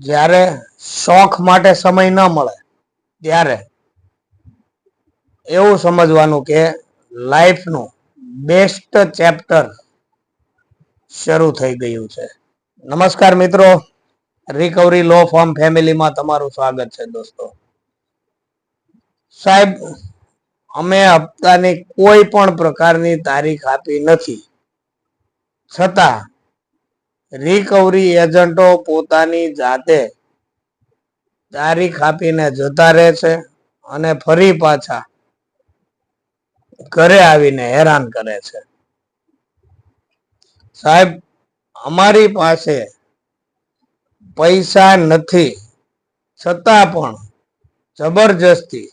જ્યારે શોખ માટે સમય ન મળે, ત્યારે એવું સમજવાનું કે લાઈફનું બેસ્ટ ચેપ્ટર શરૂ થઈ ગયું છે. નમસ્કાર મિત્રો રિકવરી લો ફોર્મ ફેમિલીમાં તમારું સ્વાગત છે દોસ્તો. સાહેબ, અમે હપ્તાની કોઈ પણ પ્રકારની તારીખ આપી નથી. છતાં રિકવરી એજન્ટો પોતાની જાતે તારીખ આપીને જતા રહે છે અને ફરી પાછા ઘરે આવીને હેરાન કરે છે. સાહેબ, અમારી પાસે પૈસા નથી, છતાં પણ જબરજસ્તી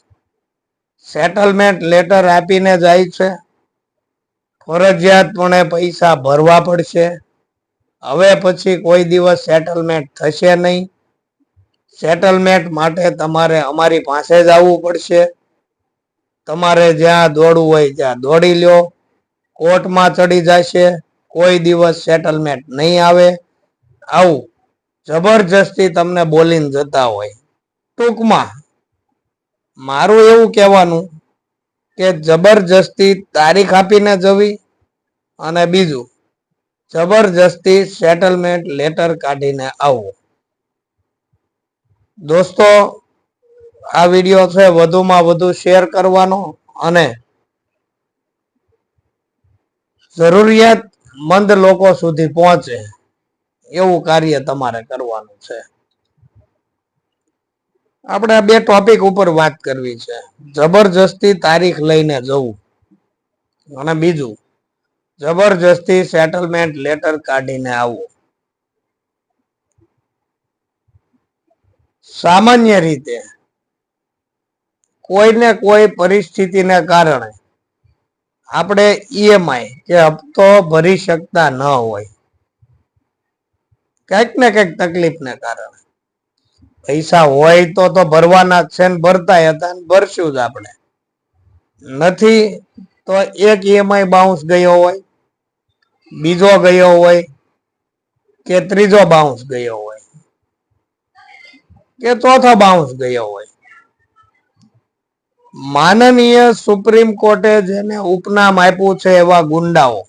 સેટલમેન્ટ લેટર આપીને જાય છે. ફરજિયાતપણે પૈસા ભરવા પડશે. હવે પછી કોઈ દિવસ સેટલમેન્ટ થશે નહીં. સેટલમેન્ટ માટે તમારે અમારી પાસે જ આવવું પડશે. તમારે જ્યાં દોડવું હોય ત્યાં દોડી લ્યો. કોર્ટમાં ચડી જશે. કોઈ દિવસ સેટલમેન્ટ નહીં આવે. આવું જબરજસ્તી તમને બોલીને જતા હોય. ટૂંકમાં મારું એવું કહેવાનું કે જબરજસ્તી તારીખ આપીને જવી અને બીજું જબરજસ્તી સેટલમેન્ટ લેટર કાઢીને આવવું દોસ્તો, આ વીડિયો છે વધુમાં વધુ શેર કરવાનો અને જરૂરિયાતમંદ લોકો સુધી પહોંચે એવું કાર્ય તમારે કરવાનું છે. આપણે આ બે ટોપિક ઉપર વાત કરવી છે. જબરજસ્તી તારીખ લઈને જવું અને બીજું જબરજસ્તી સેટલમેન્ટ લેટર કાઢીને આવવું સામાન્ય રીતે કોઈને કોઈ પરિસ્થિતિને કારણે આપણે ઈએમઆઈ કે હપ્તો ભરી શકતા ન હોય. કંઈક ને કંઈક તકલીફને કારણે. પૈસા હોય તો તો ભરવાના છે ને ભરતા હતા ને ભરશું જ આપણે. નથી તો એક ઈએમઆઈ બાઉન્સ ગયો હોય. બીજો ગયો હોય કે ત્રીજો બાઉન્સ ગયો હોય કે ચોથો બાઉન્સ ગયો હોય. માનનીય સુપ્રીમ કોર્ટે જેને ઉપનામ આપ્યું છે એવા ગુંડાઓ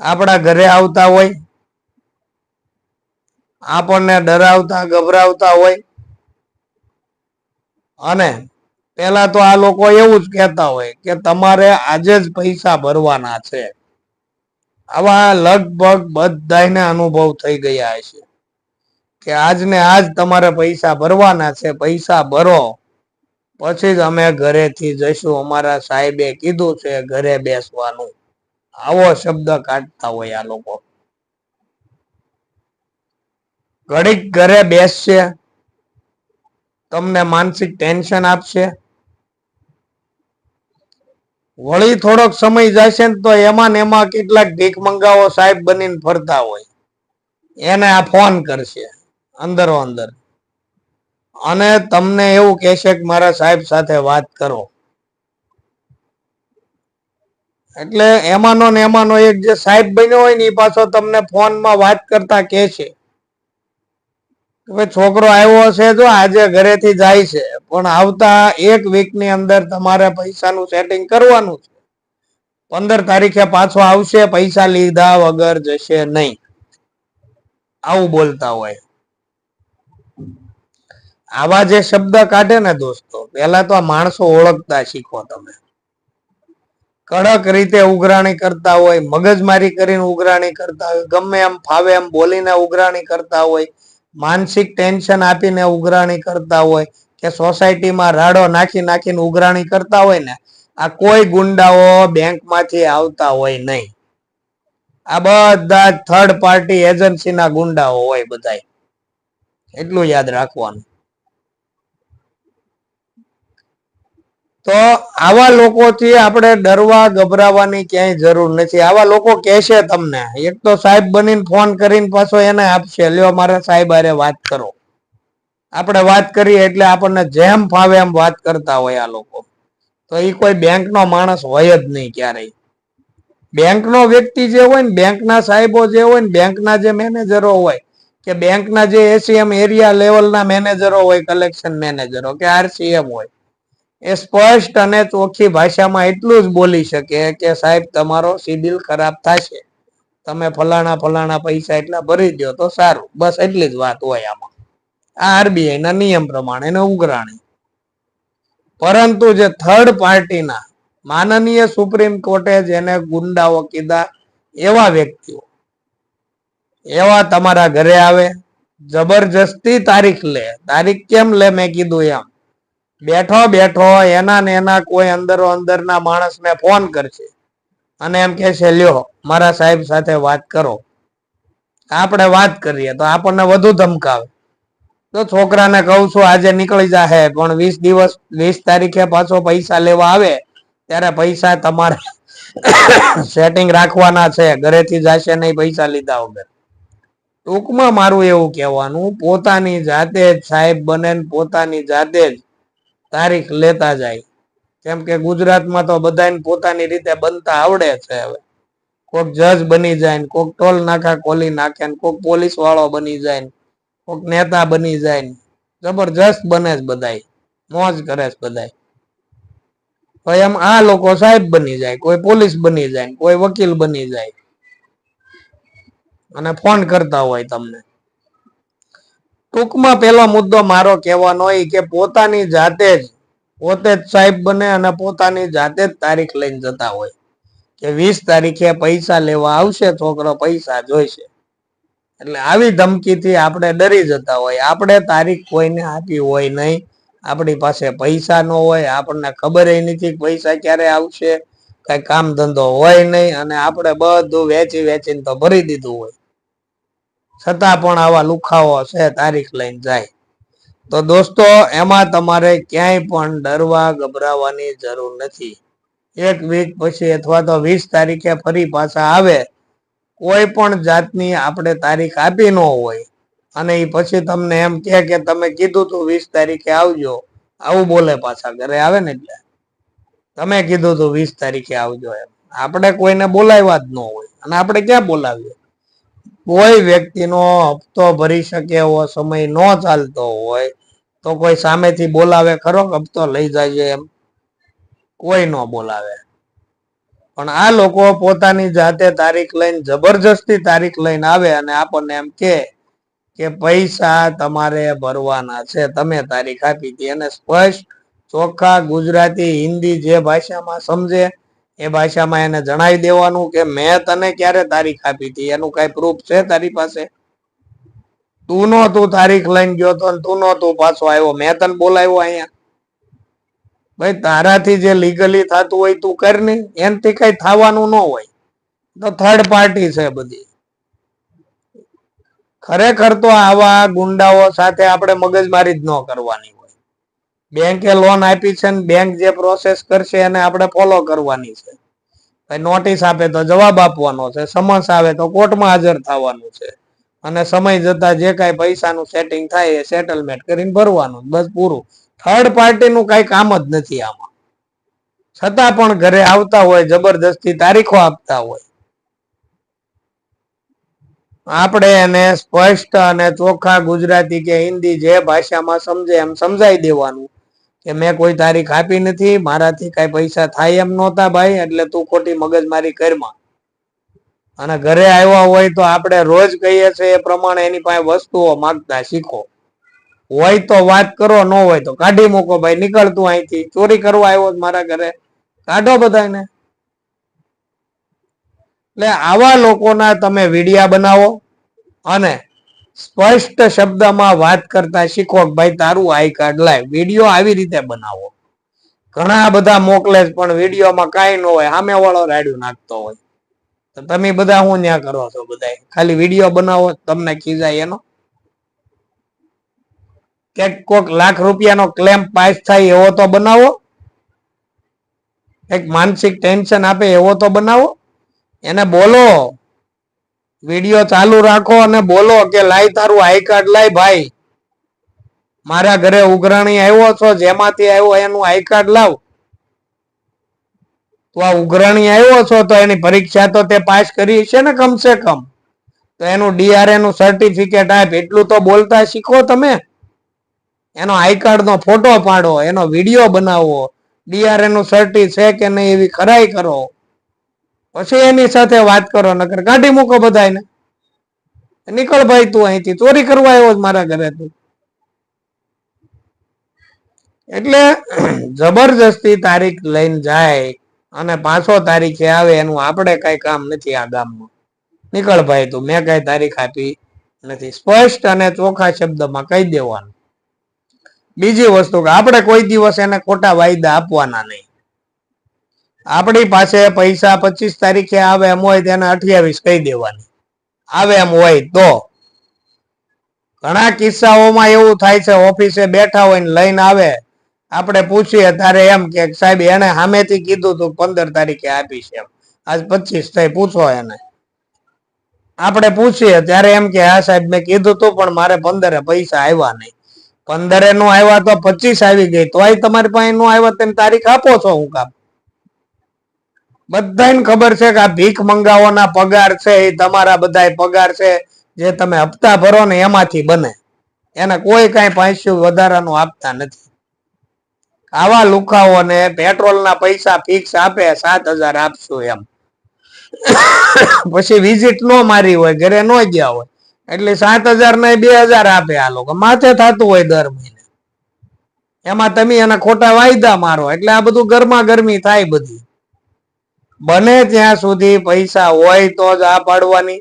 આપણા ઘરે આવતા હોય, આપણને ડરાવતા, ગભરાવતા હોય અને પેલા તો આ લોકો એવું જ કહેતા હોય કે તમારે આજે જ પૈસા ભરવાના છે. આવા લગભગ બધાને અનુભવ થઈ ગયા હશે કે આજને આજ તમારે પૈસા ભરવાના છે, પૈસા ભરો. પછી જ અમે ઘરેથી જઈશું. અમારા સાહેબે કીધું છે, ઘરે બેસવાનું. આવો શબ્દ કાઢતા હોય આ લોકો. ઘડીક ઘરે બેસશે. તમને માનસિક ટેન્શન આપશે. વળી થોડોક સમય જશે ને તો એમાં ને એમાં કેટલાક ભીખ મંગાવો સાહેબ બનીને ફરતા હોય. એને આ ફોન કરશે, અંદરો અંદર. અને તમને એવું કહેશે કે મારા સાહેબ સાથે વાત કરો. એટલે એમાંનો ને એમાંનો એક જે સાહેબ બન્યો હોય ને એ પાછો તમને ફોનમાં વાત કરતા કહે છે છોકરો આવ્યો છે જો આજે ઘરેથી જાય છે. પણ આવતા એક વીકની અંદર તમારે પૈસાનું સેટિંગ કરવાનું છે. પંદર તારીખે પાછો આવશે, પૈસા લીધા વગર જશે નહીં. આવું બોલતા હોય. આવા જે શબ્દ કાઢે ને દોસ્તો પેલા તો આ માણસો ઓળખતા શીખો તમે. કડક રીતે ઉઘરાણી કરતા હોય, મગજમારી કરીને ઉઘરાણી કરતા હોય, ગમે એમ ફાવે એમ બોલીને ઉઘરાણી કરતા હોય માનસિક ટેન્શન આપીને ઉઘરાણી કરતા હોય કે સોસાયટીમાં રાડો નાખી નાખીને ઉઘરાણી કરતા હોય ને, આ કોઈ ગુંડાઓ બેંકમાંથી આવતા હોય નહીં. આ બધા થર્ડ પાર્ટી એજન્સીના ગુંડાઓ હોય બધાય. એટલું યાદ રાખવાનું. તો આવા લોકોથી આપણે ડરવા, ગભરાવાની ક્યાંય જરૂર નથી. આવા લોકો કહેશે તમને, એક તો સાહેબ બનીને ફોન કરીને પાછો એને આપશે. લ્યો, મારા સાહેબ અરે વાત કરો. આપણે વાત કરીએ એટલે આપણને જેમ ફાવે એમ વાત કરતા હોય આ લોકો. તો એ કોઈ બેંકનો માણસ હોય જ નહીં ક્યારેય. બેંકનો વ્યક્તિ જે હોય ને, બેંકના સાહેબો જે હોય ને, બેંકના જે મેનેજરો હોય, કે બેંકના જે એસીએમ એરિયા લેવલના મેનેજરો હોય, કલેક્શન મેનેજરો, કે આરસીએમ હોય એ સ્પષ્ટ અને ચોખ્ખી ભાષામાં એટલું જ બોલી શકે કે સાહેબ, તમારો સિડિલ ખરાબ થશે. તમે ફલાણા ફલાણા પૈસા એટલા ભરી દો તો સારું. બસ એટલી જ વાત હોય આમાં. આ આરબીઆઈ ના નિયમ પ્રમાણે ઉઘરાણી. પરંતુ જે થર્ડ પાર્ટીના માનનીય સુપ્રીમ કોર્ટે જેને ગુંડાઓ કીધા એવા વ્યક્તિઓ, એવા તમારા ઘરે આવે, જબરજસ્તી તારીખ લે. તારીખ કેમ લે મેં કીધું એમ. બેઠો બેઠો, એના ને એના કોઈ અંદરો અંદરના માણસને ફોન કરશે. અને એમ કે છે લ્યો, મારા સાહેબ સાથે વાત કરો. આપણે વાત કરીએ તો આપણને વધુ ધમકાવે. તો છોકરાને કહું છું, આજે નીકળી જાહે, પણ વીસ દિવસ, વીસ તારીખે પાછો પૈસા લેવા આવે, ત્યારે પૈસા તમારે સેટિંગ રાખવાના છે. ઘરેથી જશે નહીં, પૈસા લીધા વગર. ટૂંકમાં મારું એવું કહેવાનું, પોતાની જાતે જ સાહેબ બને પોતાની જાતે જ તારીખ લેતા જાય. કેમ કે ગુજરાતમાં તો બધાને પોતાની રીતે બનતા આવડે છે હવે. કોક જજ બની જાય ને કોક ટોલ નાખા ખોલી નાખે ને કોક પોલીસ વાળો બની જાય ને કોક નેતા બની જાય ને જબરજસ્ત બને છે બધાય. મોજ કરે છે બધાય. તો એમ આ લોકો સાહેબ બની જાય, કોઈ પોલીસ બની જાય, કોઈ વકીલ બની જાય. અને ફોન કરતા હોય તમને. ટૂંકમાં પહેલો મુદ્દો મારો કહેવાનો હોય કે પોતાની જાતે જ, પોતે જ સાહેબ બને અને પોતાની જાતે જ તારીખ લઈને જતા હોય. કે વીસ તારીખે પૈસા લેવા આવશે, છોકરો પૈસા જોઈશે. એટલે આવી ધમકીથી આપણે ડરી જતા હોય. આપણે તારીખ કોઈને આપી હોય નહીં. આપણી પાસે પૈસા ન હોય. આપણને ખબર નથી પૈસા ક્યારે આવશે. કઈ કામ ધંધો હોય નહીં અને આપણે બધું વેચી વેચીને તો ભરી દીધું હોય. છતાં પણ આવા લુખાઓ છે તારીખ લઈને જાય. તો દોસ્તો, એમાં તમારે ક્યાંય પણ ડરવા ગભરાવાની જરૂર નથી. એક વીક પછી અથવા તો વીસ તારીખે ફરી પાછા આવે, કોઈ પણ જાતની આપણે તારીખ આપી ન હોય. અને એ પછી તમને એમ કહે કે તમે કીધું તું વીસ તારીખે આવજો, આવું બોલે પાછા ઘરે આવે ને એટલે. તમે કીધું તું વીસ તારીખે આવજો એમ. આપણે કોઈને બોલાવ્યા જ ન હોય. અને આપણે ક્યાં બોલાવીએ? કોઈ વ્યક્તિનો હપ્તો ભરી શકે એવો સમય ન ચાલતો હોય, તો કોઈ સામેથી બોલાવે, ખરો હપ્તો લઈ જાય એમ? કોઈ ન બોલાવે. પણ આ લોકો પોતાની જાતે તારીખ લઈને જબરજસ્તી તારીખ લઈને આવે અને આપણને એમ કે કે પૈસા તમારે ભરવાના છે, તમે તારીખ આપી હતી. અને સ્પષ્ટ, ચોખ્ખા ગુજરાતી હિન્દી જે ભાષામાં સમજે એ ભાષામાં એને જણાવી દેવાનું કે મેં તને ક્યારે તારીખ આપી હતી? એનું કઈ પ્રૂફ છે તારી પાસે? તું નો તું તારીખ લઈને ગયો તો તું નો તું પાછો આવ્યો. મેં તને બોલાવ્યો અહીંયા. ભાઈ, તારાથી જે લીગલી થતું હોય તું કર ને. એનથી કઈ થવાનું ન હોય. તો થર્ડ પાર્ટી છે બધી. ખરેખર તો આવા ગુંડાઓ સાથે આપણે મગજમારી જ ન કરવાની બેંકે લોન આપી છે ને બેંક જે પ્રોસેસ કરશે એને આપણે ફોલો કરવાની છે. નોટિસ આપે તો જવાબ આપવાનો છે, સમન્સ આવે તો કોર્ટમાં હાજર થવાનું છે. અને સમય જતા જે કાંઈ પૈસાનું સેટિંગ થાય એ સેટલમેન્ટ કરીને ભરવાનું, બસ પૂરું. થર્ડ પાર્ટીનું કઈ કામ જ નથી આમાં. છતાં પણ ઘરે આવતા હોય જબરદસ્તી તારીખો આપતા હોય. આપણે એને સ્પષ્ટ અને ચોખ્ખા ગુજરાતી કે હિન્દી જે ભાષામાં સમજે એમ સમજાઈ દેવાનું. કે મેં કોઈ તારીખ આપી નથી, મારાથી કઈ પૈસા થાય એમ નહોતા ભાઈ, એટલે તું ખોટી મગજમારી કરમાં અને ઘરે આવ્યા હોય તો આપણે રોજ કહીએ છીએ એ પ્રમાણે એની પાસે વસ્તુઓ માગતા શીખો. હોય તો વાત કરો, ન હોય તો કાઢી મૂકો ભાઈ નીકળતું અહીંથી. ચોરી કરવા આવ્યો મારા ઘરે. કાઢો બધાને એટલે આવા લોકોના તમે વિડિયા બનાવો અને સ્પષ્ટ શબ્દમાં વાત કરતા શીખો ભાઈ તારું આઈ કાર્ડ લાય, વીડિયો આવી રીતે બનાવો. ઘણા બધા મોકલે પણ વિડીયોમાં કાંઈ ન હોય સામે વાળો રાડ્યું નાખતો હોય. તો તમે બધા હું ત્યાં કરો છો બધા ખાલી વીડિયો બનાવો, તમને ખીજાય એનો? કે કોક લાખ રૂપિયાનો ક્લેમ પાસ થાય એવો તો બનાવો? એક માનસિક ટેન્શન આપે એવો તો બનાવો? એને બોલો. વીડિયો ચાલુ રાખો અને બોલો કે લાઈ તારું આઈ કાર્ડ લાય ભાઈ. મારા ઘરે ઉઘરાણી આવ્યો છો, જેમાંથી આવ્યો એનું આઈ કાર્ડ લાવ. તો આ ઉઘરાણી આવ્યો છો તો એની પરીક્ષા તો તે પાસ કરી છે ને કમસે કમ. તો એનું ડીઆરએ નું સર્ટિફિકેટ આપ, એટલું તો બોલતા શીખો તમે. એનો આઈ કાર્ડ નો ફોટો પાડો, એનો વીડિયો બનાવો. ડીઆરએ નું સર્ટિ છે કે નહીં એવી ખરાઈ કરો. પછી એની સાથે વાત કરો, નકર કાઢી મૂકો બધાને નીકળ ભાઈ તું અહીંથી. ચોરી કરવા આવ્યો મારા ઘરે તું એટલે જબરજસ્તી તારીખ લઈને જાય અને પાછો તારીખે આવે એનું આપણે કઈ કામ નથી આ ગામમાં. નીકળ ભાઈ તું, મેં કઈ તારીખ આપી નથી. સ્પષ્ટ અને ચોખ્ખા શબ્દમાં કહી દેવાનું. બીજી વસ્તુ કે આપણે કોઈ દિવસ એને ખોટા વાયદા આપવાના નહીં. આપણી પાસે પૈસા પચીસ તારીખે આવે એમ હોય તેને અઠ્યાવીસ કહી દેવાની. આવે એમ હોય તો. ઘણા કિસ્સાઓમાં એવું થાય છે, ઓફિસે બેઠા હોય ને લઈને આવે. આપણે પૂછીએ ત્યારે એમ કે, સાહેબ, એને સામેથી કીધું તું પંદર તારીખે આપીશ એમ. આજ પચીસ થઈ પૂછો એને. આપણે પૂછીએ, ત્યારે એમ કે, હા, સાહેબ, મેં કીધું તું, પણ મારે પંદરે પૈસા આવ્યા નહીં. પંદરે નું આવ્યા તો પચીસ આવી ગઈ, તોય તમારી પાસે નું આવ્યા તેમ તારીખ આપો છો હું કામ. બધાને ખબર છે કે આ ભીખ મંગાવવાના પગાર છે, એ તમારા બધા પગાર છે, જે તમે હપ્તા ભરો ને એમાંથી બને. એને કોઈ કાંઈ પૈસું વધારાનું આપતા નથી. આવા લુખાઓને પેટ્રોલના પૈસા ફિક્સ આપે, સાત હજાર આપશું એમ. પછી વિઝિટ નો મારી હોય, ઘરે નો ગયા હોય, એટલે સાત હજાર ને બે હજાર આપે આ લોકો. માથે થતું હોય દર મહિને. એમાં તમે એના ખોટા વાયદા મારો, એટલે આ બધું ગરમા ગરમી થાય બધી. બને ત્યાં સુધી પૈસા હોય તો જ આ પાડવાની.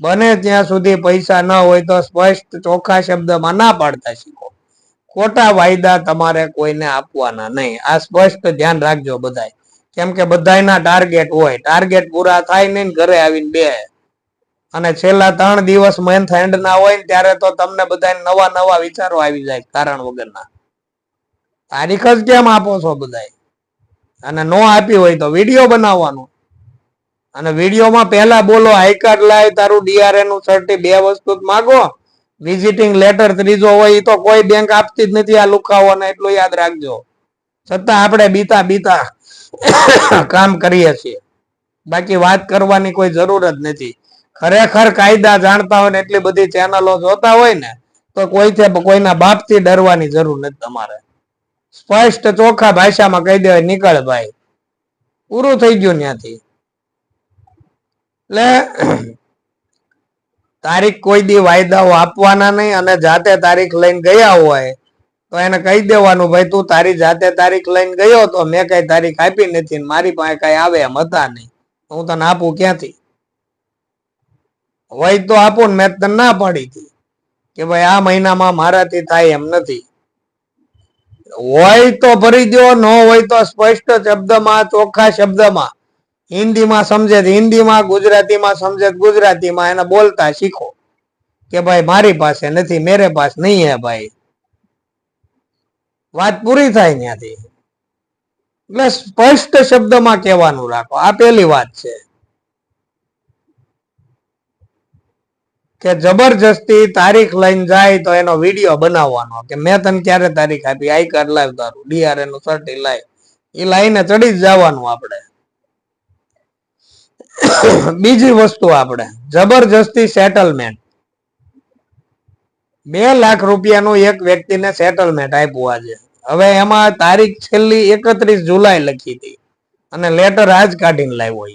બને ત્યાં સુધી પૈસા ન હોય તો સ્પષ્ટ ચોખ્ખા શબ્દમાં ના પાડતા શીખો. ખોટા વાયદા તમારે કોઈને આપવાના નહીં. આ સ્પષ્ટ ધ્યાન રાખજો બધાય. કેમ કે બધાયના ટાર્ગેટ હોય. ટાર્ગેટ પૂરા થાય નહીં ઘરે આવીને બે. અને છેલ્લા ત્રણ દિવસ મંથ એન્ડ ના હોય ને ત્યારે તો તમને બધા નવા નવા વિચારો આવી જાય કારણ વગરના. તારીખ જ કેમ આપો છો બધાય? અને નો આપી હોય તો વીડિયો બનાવવાનો. અને વિડીયોમાં પહેલા બોલો આઈ કાર્ડ લાય તારું ડીઆરએ નું સર્ટી બે વસ્તુ માગો. વિઝિટિંગ લેટર ત્રીજો હોય તો કોઈ બેંક આપતી જ નથી આ લુખાવો એટલું યાદ રાખજો. છતાં આપણે બીતા બીતા કામ કરીએ છીએ. બાકી વાત કરવાની કોઈ જરૂર જ નથી. ખરેખર કાયદા જાણતા હોય ને એટલી બધી ચેનલો જોતા હોય ને, તો કોઈ કોઈના બાપથી ડરવાની જરૂર નથી તમારે. સ્પષ્ટ ચોખ્ખા ભાષામાં કહી દેવાય, નીકળ ભાઈ. પૂરું થઈ ગયું ત્યાંથી. એટલે, તારીખ કોઈ દી વાયદાઓ આપવાના નહીં અને જાતે તારીખ લઈને ગયા હોય, તો એને કહી દેવાનું, ભાઈ, તું તારી જાતે તારીખ લઈને ગયો તો મેં કઈ તારીખ આપી નથી મારી પાસે કઈ આવે એમ હતા નહીં. હું તને આપું ક્યાંથી? હોય તો આપું ને મેં તને ના પાડી હતી કે, ભાઈ, આ મહિનામાં મારાથી થાય એમ નથી. હોય તો ભરી દો ન હોય તો સ્પષ્ટ શબ્દમાં, ચોખ્ખા શબ્દમાં. હિન્દીમાં સમજે હિન્દીમાં, ગુજરાતીમાં સમજે ગુજરાતીમાં એને બોલતા શીખો. કે ભાઈ, મારી પાસે નથી, મેરે પાસ નહીં હે ભાઈ. વાત પૂરી થાય ત્યાંથી. એટલે સ્પષ્ટ શબ્દમાં કહેવાનું રાખો. આ પેલી વાત છે. કે જબરજસ્તી તારીખ લઈને જાય તો એનો વીડિયો બનાવવાનો. કે મેં તને ક્યારે તારીખ આપી? આઈ કાર્ડ લાવ તારું. ડીઆરએ નું સર્ટી લાય. એ લાઈને ચડી જ જવાનું આપણે. બીજી વસ્તુ આપણે. જબરજસ્તી સેટલમેન્ટ બે લાખ રૂપિયાનું એક વ્યક્તિને સેટલમેન્ટ આપ્યું આજે. હવે એમાં તારીખ છેલ્લી એકત્રીસ જુલાઈ લખી હતી. અને લેટર આજ કાઢીને લાવ્યો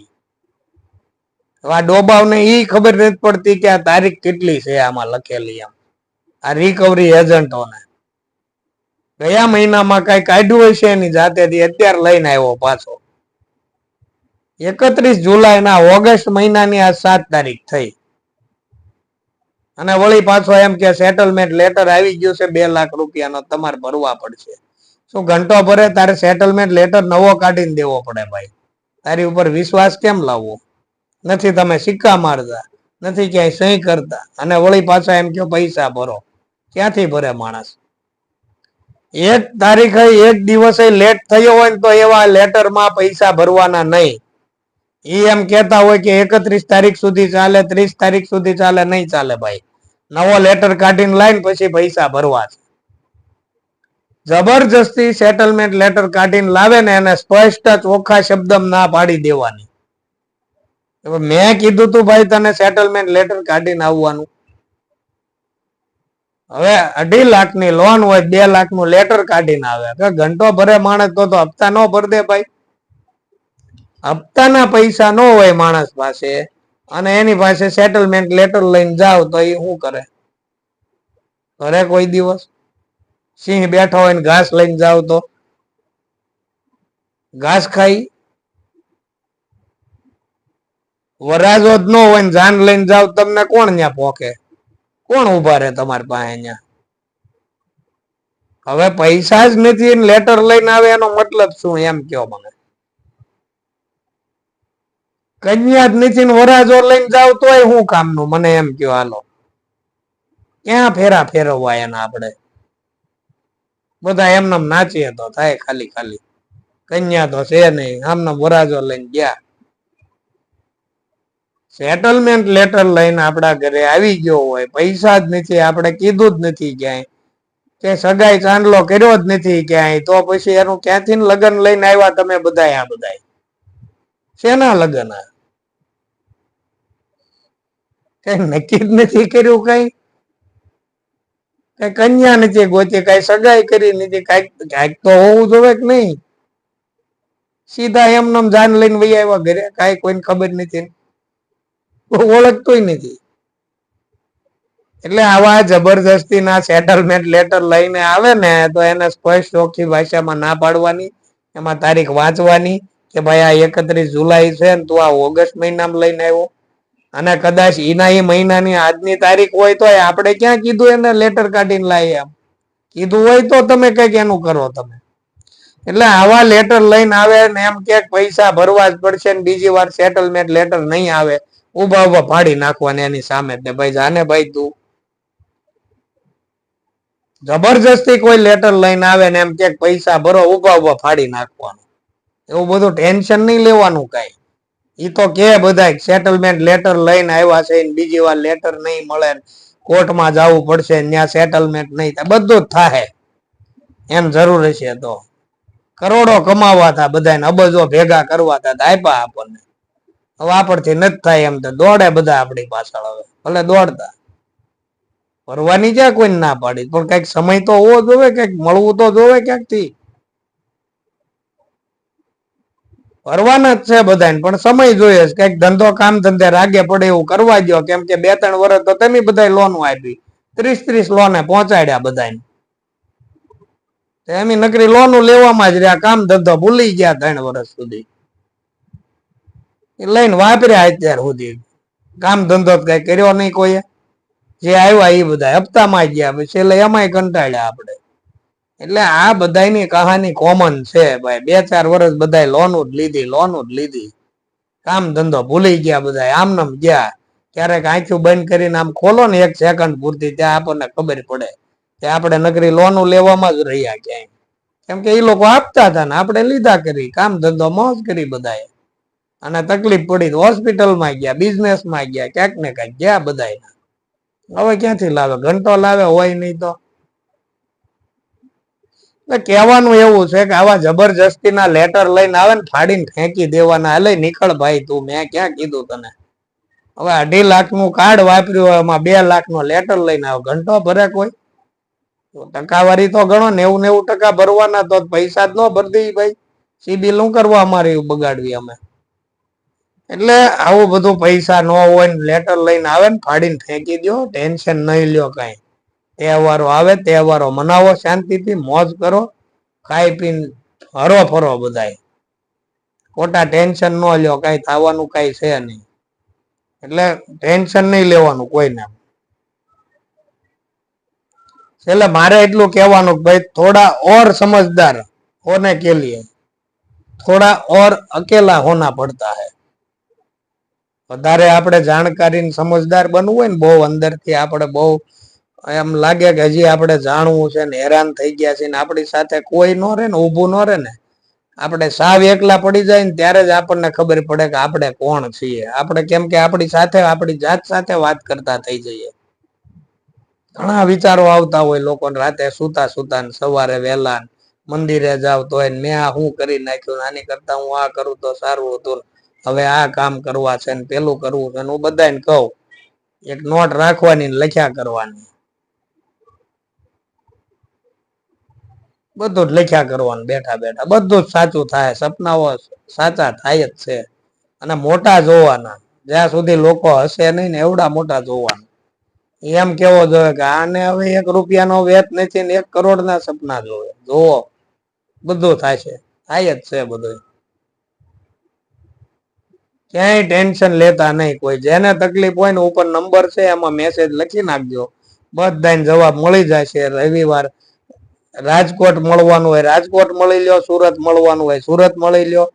આ ડોબાવને એ ખબર નથી પડતી કે આ તારીખ કેટલી છે આમાં લખેલી આમ આ રિકવરી એજન્ટોને ગયા મહિનામાં કઈ કાઢ્યું હશે એની જાતેથી અત્યારે લઈને આવ્યો પાછો. એકત્રીસ જુલાઈ ના ઓગસ્ટ મહિનાની આ સાત તારીખ થઈ. અને વળી પાછો એમ કે સેટલમેન્ટ લેટર આવી ગયું છે બે લાખ રૂપિયાનો, તમારે ભરવા પડશે. શું ઘંટો ભરે, તારે સેટલમેન્ટ લેટર નવો કાઢીને દેવો પડે ભાઈ. તારી ઉપર વિશ્વાસ કેમ લાવવો? નથી તમે સિક્કા મારતા, નથી ક્યાંય સહી કરતા. અને વળી પાછા એમ કયો પૈસા ભરો. ક્યાંથી ભરે માણસ? એક તારીખે એક દિવસે લેટ થયો હોય તો એવા લેટરમાં પૈસા ભરવાના નહીં. ઈ એમ કેતા હોય કે એકત્રીસ તારીખ સુધી ચાલે, ત્રીસ તારીખ સુધી ચાલે, નહીં ચાલે ભાઈ. નવો લેટર કાઢીને લાઈન પછી પૈસા ભરવા છે. જબરજસ્તી સેટલમેન્ટ લેટર કાઢીને લાવે ને એને સ્પષ્ટ ચોખ્ખા શબ્દમાં ના પાડી દેવાની. મેં કીધું તું ભાઈ તને સેટલમેન્ટ લેટર કાઢીને આવવાનું. હવે અઢી લાખની લોન હોય, બે લાખનું લેટર કાઢીને આવે. ઘંટો ભરે માણસ તો તો હપ્તા નો ભર દે ભાઈ. હપ્તાના પૈસા નો હોય માણસ પાસે. અને એની પાસે સેટલમેન્ટ લેટર લઈને જાવ તો એ શું કરે? કરે કોઈ દિવસ સિંહ બેઠો હોય ને ઘાસ લઈને જાવ તો. ઘાસ ખાઈ વરાજો જ ન હોય ને જાન લઈને જાવ, તમને કોણ ત્યાં પોકે? કોણ ઊભા રહે તમારી પાસે અહીંયા? હવે પૈસા જ નથી લેટર લઈને આવે એનો મતલબ શું એમ કયો મને? કન્યા જ નથી વરાજો લઈને જાવ તોય હું કામનું? મને એમ કયો હાલો. ક્યાં ફેરા ફેરવવા એના આપણે? બધા એમને નાચીએ તો થાય ખાલી ખાલી. કન્યા તો છે નહીં આમને વરાજો લઈને ગયા. સેટલમેન્ટ લેટર લઈને આપણા ઘરે આવી ગયો હોય, પૈસા જ નથી, આપણે કીધું જ નથી ક્યાંય. કે સગાઈ ચાંદલો કર્યો જ નથી ક્યાંય, તો પછી એનું ક્યાંથી લગ્ન લઈને આવ્યા તમે બધા આ બધા શેના લગ્ન? આ કઈ નક્કી જ નથી કર્યું કઈ? કઈ કન્યા નથી ગોતી, કઈ સગાઈ કરી નથી કંઈક કંઈક તો હોવું જોવે કે નહીં? સીધા એમને એમ જાન લઈને વહી આવ્યા ઘરે, કાંઈ કોઈને ખબર નથી. ઓળખતોય નથી. એટલે આવા જબરજસ્તીના સેટલમેન્ટ લેટર લઈને આવે ને, તો એને સ્પષ્ટ ચોખ્ખી ભાષામાં ના પાડવાની, એમાં તારીખ વાંચવાની કે ભાઈ આ એકત્રીસ જુલાઈ છે તું આ ઓગસ્ટ મહિનામાં લઈને આવ્યો. અને કદાચ એના એ મહિનાની આજની તારીખ હોય તો આપણે ક્યાં કીધું એને લેટર કાઢીને લાવીએ એમ. કીધું હોય તો તમે કંઈક એનું કરો તમે. એટલે આવા લેટર લઈને આવે ને એમ કે પૈસા ભરવા જ પડશે ને બીજી વાર સેટલમેન્ટ લેટર નહીં આવે. ઊભા ઊભા ફાડી નાખવાને એની સામે ભાઈ જાને ભાઈ તું. જબરજસ્તી કોઈ લેટર લઈને આવે ને એમ કે પૈસા ભરો ઊભા ઊભા ફાડી નાખવાનું. એવું બધું ટેન્શન નહીં લેવાનું કઈ. ઈ તો કે બધા સેટલમેન્ટ લેટર લઈને આવ્યા છે બીજી વાર લેટર નહીં મળે કોર્ટમાં જવું પડશે ત્યાં સેટલમેન્ટ નહીં થાય. બધું જ થાય એમ જરૂર છે તો. કરોડો કમાવા હતા બધાને અબજો ભેગા કરવા હતા આપ્યા આપણને. હવે આપણથી નથી થાય એમ તો દોડે બધા આપણી પાછળ હવે. ભલે દોડતા. ભરવાની ક્યાં કોઈ ના પાડી. પણ કંઈક સમય તો હોવો જોવે કંઈક મળવું તો જોવે ક્યાંકથી ભરવાના જ છે બધાને પણ સમય જોઈએ છે. કંઈક ધંધો કામ ધંધે રાગે પડે એવું કરવા દો કેમ કે બે ત્રણ વર્ષ તો તમે બધા લોન આપી. ત્રીસ ત્રીસ લોને પહોંચાડ્યા બધાને એમની નકરી લોન લેવામાં જ રહ્યા. કામ ધંધો ભૂલી ગયા ત્રણ વર્ષ સુધી. લઈને વાપર્યા અત્યાર સુધી. કામ ધંધો કઈ કર્યો નહીં કોઈએ. જે આવ્યા એ બધા હપ્તામાં ગયા, પછી એમાંય કંટાળ્યા આપણે. એટલે આ બધાની કહાની કોમન છે ભાઈ. બે ચાર વર્ષ બધા લોન જ લીધી, લોન જ લીધી. કામ ધંધો ભૂલી ગયા બધા આમનામ ગયા. ક્યારેક આંખ્યું બંધ કરીને આમ ખોલો ને એક સેકન્ડ પૂરતી, ત્યાં આપણને ખબર પડે કે આપણે નકરી લોન લેવામાં જ રહ્યા ક્યાંય. કેમ કે એ લોકો આપતા હતા ને, આપણે લીધા કરી. કામ ધંધો મોજ કરી બધાએ. અને તકલીફ પડી તો હોસ્પિટલમાં ગયા બિઝનેસમાં ગયા, ક્યાંક ને ક્યાંક ગયા બધા હવે ક્યાંથી લાવે? ઘંટો લાવે, હોય નહીં તો. કહેવાનું એવું છે કે આવા જબરજસ્તીના લેટર લઈને આવે ને ફાડીને ફેંકી દેવાના. હાલે નીકળ ભાઈ તું, મેં ક્યાં કીધું તને? હવે અઢી લાખનું કાર્ડ વાપર્યું હોય એમાં બે લાખ નો લેટર લઈને આવે. ઘંટો ભરે કોઈ? ટકાવારી તો ગણો નેવું નેવું ટકા ભરવાના તો પૈસા જ ન ભરી દઈ ભાઈ. સીબીલ શું કરવા અમારે એવું બગાડવી અમે. એટલે આવું બધું પૈસા ન હોય ને લેટર લઈને આવે ને ફાડીને ફેંકી દો ટેન્શન નહીં લ્યો કાંઈ. તહેવારો આવે, તહેવારો મનાવો, શાંતિથી મોજ કરો, ખાઈ પીને હરો ફરો બધાય. ખોટા ટેન્શન ન લ્યો, કાંઈ થવાનું કાંઈ છે નહીં. એટલે ટેન્શન નહીં લેવાનું કોઈને એટલે મારે એટલું કહેવાનું કે ભાઈ થોડા ઓર સમજદાર હોને કે લીએ થોડા ઓર અકેલા હોના પડતા હૈ. વધારે આપણે જાણકારી સમજદાર બનવું હોય ને બહુ અંદરથી આપણે બહુ એમ લાગે કે હજી આપણે જાણવું છે ને હેરાન થઈ ગયા છે ને આપણી સાથે કોઈ ન રહે ને ઊભું ન રહે ને આપણે સાવ એકલા પડી જાય ને ત્યારે જ આપણને ખબર પડે કે આપણે કોણ છીએ. આપણે કેમ કે આપણી સાથે, આપણી જાત સાથે વાત કરતા થઈ જઈએ. ઘણા વિચારો આવતા હોય લોકોને રાતે સુતા સુતા ને સવારે વહેલા મંદિરે જાવ તો મેં આ શું કરી નાખ્યું આની કરતા હું આ કરું તો સારું હતું હવે આ કામ કરવા છે ને પેલું કરવું છે હું બધાને કહું, એક નોટ રાખવાની લખ્યા કરવાની. બધું જ લખ્યા કરવાનું બેઠા બેઠા. બધું જ સાચું થાય, સપનાઓ સાચા થાય જ છે. અને મોટા જોવાના. જ્યાં સુધી લોકો હશે નહીં ને એવડા મોટા જોવાના. એમ કેવો જોવે કે આને હવે એક રૂપિયાનો વેત નથી ને એક કરોડના સપના જોવે. જોવો બધું થાય છે. થાય જ છે બધું ક્યાંય ટેન્શન લેતા નહીં કોઈ. જેને તકલીફ હોય ને ઉપર નંબર છે, એમાં મેસેજ લખી નાખજો. બધાને જવાબ મળી છે રવિવાર. રાજકોટ મળવાનું હોય, રાજકોટ મળી લ્યો, સુરત મળવાનું હોય, સુરત મળી લ્યો.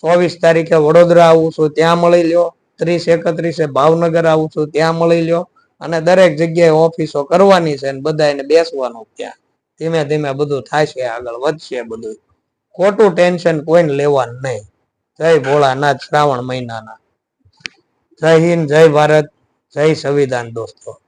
ચોવીસ તારીખે વડોદરા આવું છું, ત્યાં મળી લ્યો. ત્રીસ એકત્રીસે ભાવનગર આવું છું, ત્યાં મળી લ્યો. અને દરેક જગ્યાએ ઓફિસો કરવાની છે ને બધાને બેસવાનું ત્યાં. ધીમે ધીમે બધું થશે આગળ, વધશે બધું. ખોટું ટેન્શન કોઈને લેવાનું નહીં. જય ભોળાનાથ શ્રાવણ મહિનાના. જય હિન્દ જય ભારત જય સંવિધાન દોસ્તો.